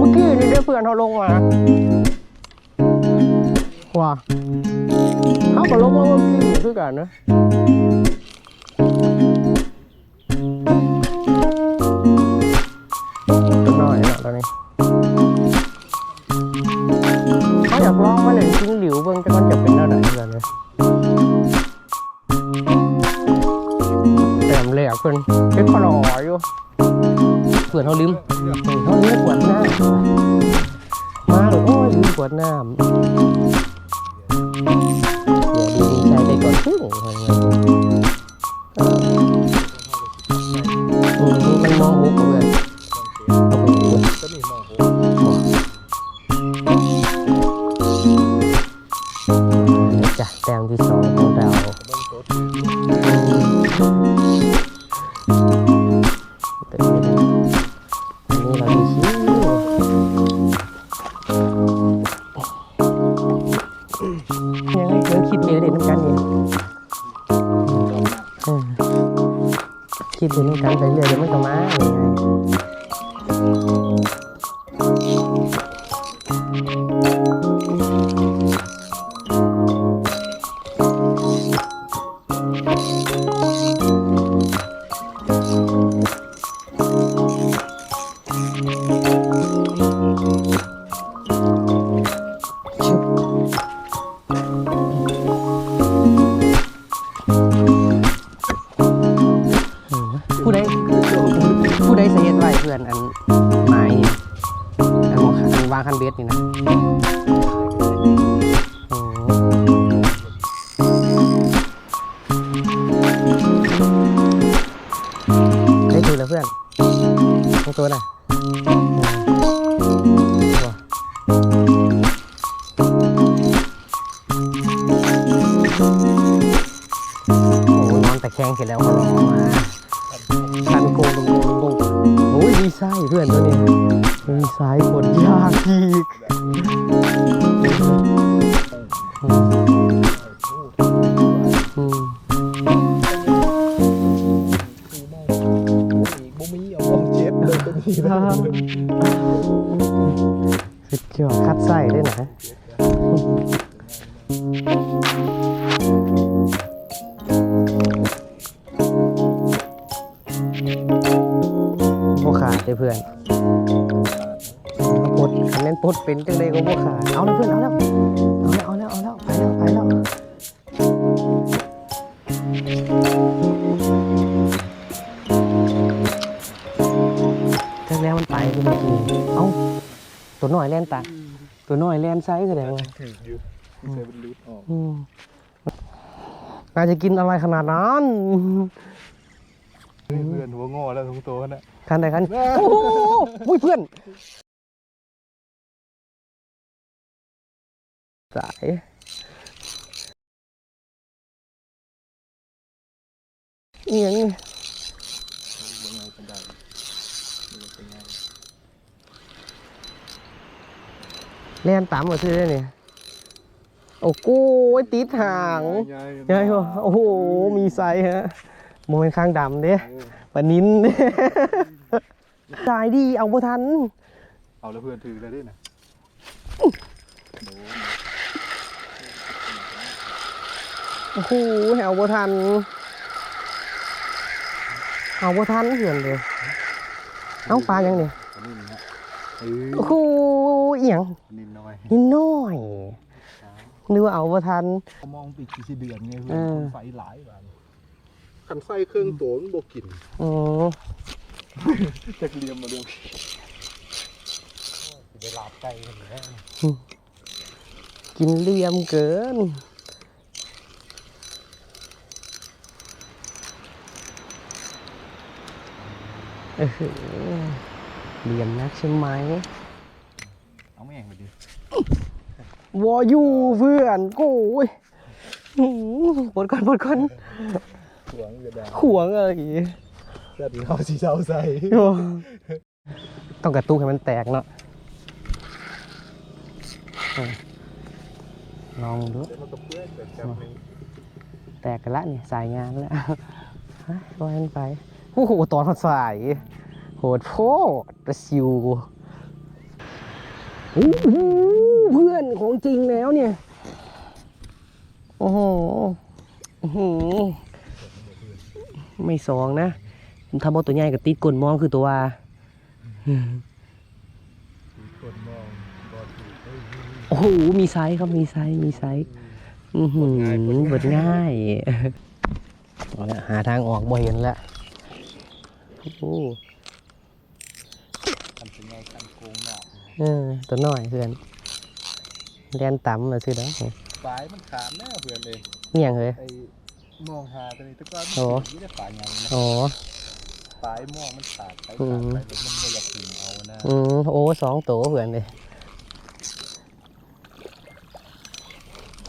มื่อกี้นี่ได้เพื่อนเขาลงมาว่าเขาก็ลงมาเมื่อกี้คือกันนะตัน้อยนะตอนนี้เขาอยากลองมาเล่นจิ้งหลิวเบิ่งจัง วดน้ำเดี๋ยวดีใจไปก่อนครึ่ง ยังไงยังคิดเลยเด็กน้ำกันเนี่ยเออคิดเลยน้ำกันไปเรื่อยเดี๋ยวมันก็มา วางคันเบสนี่นะโอ้ได้ดูแล้วเพื่อนตรงตัวน่ะว้าโอ้ยนอนแต่แข้งเสร็จแล้วก็รอมาคันโกงโกงโกงโอ้ยดีไซน์เพื่อนตัว เนี้ยดีไซน์กดยากอีกอืมอีกบ่มีเอามองเจ็บเลยตัวนี้นะสุดยอดคัดไส้ด้วยนะพวกขาดเลยเพื่อน ปลดคะแนนปดเป็นจังเลยก็พวกขาดเอาแล้วเพื่อนเอาแล้วเอาแล้วเอาแล้วเอาแล้วไปแล้วไปแล้วจักแล้วมันไปคือเมื่อกี้เอ้าตัวน้อยแล่นตาตัวน้อยแล่นไซส์แสดงว่าถืออยู่ไม่ใช่เป็นรูดออกน่าจะกินอะไรขนาดนั้นเพื่อนหัวงอแล้วทั้งตัวน่ะคันใดคันโอ้โหอุ้ยเพื่อน สายเอียงนี่บ่ไงกันได้บ่เป็นไงแล่นตามมาซื้อได้เนี่ยโอ้โหติดหางยายใช่ปะโอ้โห มีไซส์ฮะโมเป็นข้างดำเด้ปะนิ้นเด้สายดีเอาบ่ทัน เอาแล้วเพื่อนถือเลยดิน่ะโดน โอ้โหเอาบ่ทันเอาบ่ทันเหือนเลยเอาปลายังเนี่ยอันนี้นะฮะเออโอ้โหเอียงอันนี้น้อยนิดน้อยนึกว่าเอาบ่ทันเขามองปีกกี่เดือนไงเพื่เออนอไฟหลายบานคันไฟเครื่องตัวมันบ่กินอ๋อจะเลียมมาเรื่องเวลาใจกันแล้วกินเหลี่ยมเกิน เออเหลี่ยมนักใช่ไหมเอาแม่งไปดิวออยู่เพื่อนโก้ยหืมปวดก่อนปวดก่อนหวงจะได้ขวงอะไรแต่ดีเขาสีเช้าใส่โอ้ต้องกระตุกให้มันแตกเนาะเออลองดูมันก็เพื่อนแต่จำหนึ่งแตกกันละเนี่ยสายงานแล้วฮะว่ากันไป โอ้โหตอนสายโหดโพดระซิวโอ้โหเพื่อนของจริงแล้วเนี่ย โอ้โหไม่สองนะถ้าบอตัวใหญ่กับติดกลนมองคือตัวว่าโอ้โห มีไซส์ครับ มีไซส์ มีไซส์ อือหือเบิดง่ายเอาละหาทางออกบ่เห็นละ โอ้โหทำเป็นไงกันโกงหนอกเออตัวน้อยเพื่อนแดนต่ำมาซื้อแล้วฝายมันขามแน่เพื่อนเลยเนี่ยงเฮ้ยไอ้มองหาตัวนี้ตะก้อนโอ้ไม่ได้ฝายยังนะอ๋อฝายมองมันขาดไปอืขาดมไปแล้วมันไม่อยากถึงเอานะอืมโอ้สองตัวเพื่อนเลย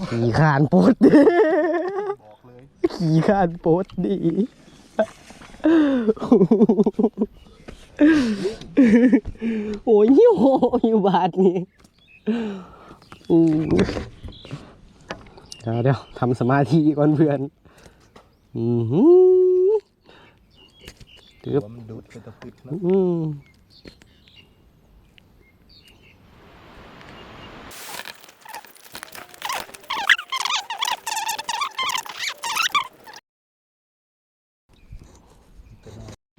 ขี่ขานโปดดิบอกเลยขี่ขานโปดดิ โอ้ยหิวอยู่บาทนี่อืมเดี๋ยวเดี๋ยวทำสมาธิก่อนเพื่อน อือหือถือว่ามันดูดเป็นตะปิดนะ อืม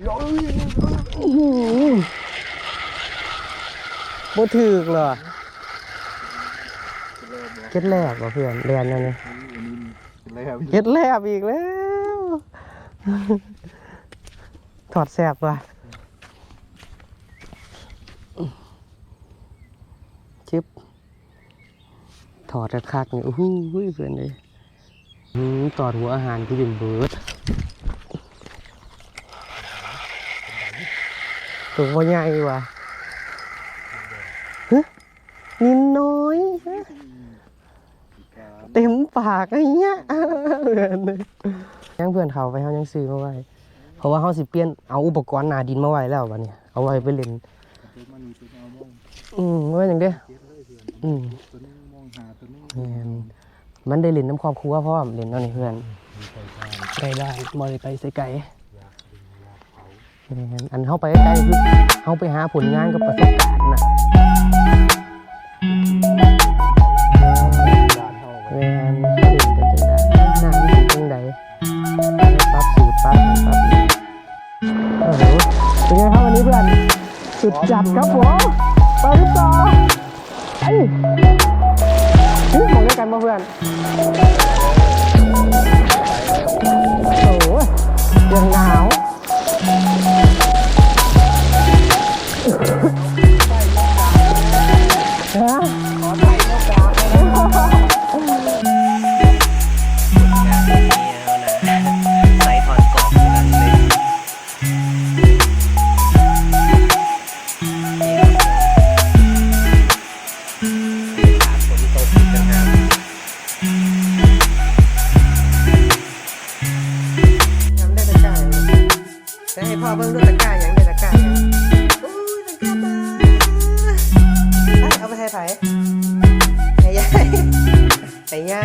อื้อหือ บ่ถึกเหรอเก็ดแรกเหรอเพื่อนเรียนนั่นนี่อันนี้เป็นไรครับเก็ดแรกอีกแล้ว ถอดแสบว่ะชิบถอดกระคักนี่โอ้โหเพื่อนเลยอืมตอดหัวอาหารที่เป็นเบิร์ด ตัวว่าใหญ่ว่ะฮะนินน้อยฮะเต็มปากไอ้เงี้ยเพื่อนเลยยังเพื่อนเขาไปเขายังซื้อมาไว้ เพราะว่าเขาสิเปลี่ยนเอาอุปกรณ์หนาดินมาไว้แล้ววันนี้เอาไว้ไปเล่นมันมีตัวเอามองอืมว่าอย่างเด้อเก็บเลยเพื่อนอืมตัวนี้มองหาตัวนี้แม่นมันได้เล่นน้ำครอบครัวเพราะว่าเล่นเนั่นนี่เพื่อนมีไฟฟ้าไกลบ้านบ่ได้ไปใส่ไก่ แม่นอันเข้าไปใกล้ๆคือเข้าไปหาผลงานกับประสบการณ์นะด้านเท่าไปแมนเล่นกันจังได้หน้ามันสิจังไดปรับสูตรปรับนั่นปรับโอ้โหเป็นไงครับวันนี้เพื่อนสุดจัดครับผมไปต่อไอ้ยมองด้วยกันมาเพื่อน จะให้พ่อเบิ่งดูตะกร้าอย่างเด้ตะกร้าอย่างโอ้ยตะกร้ามาไปเอาไปให้ไผให้ยายให้ยา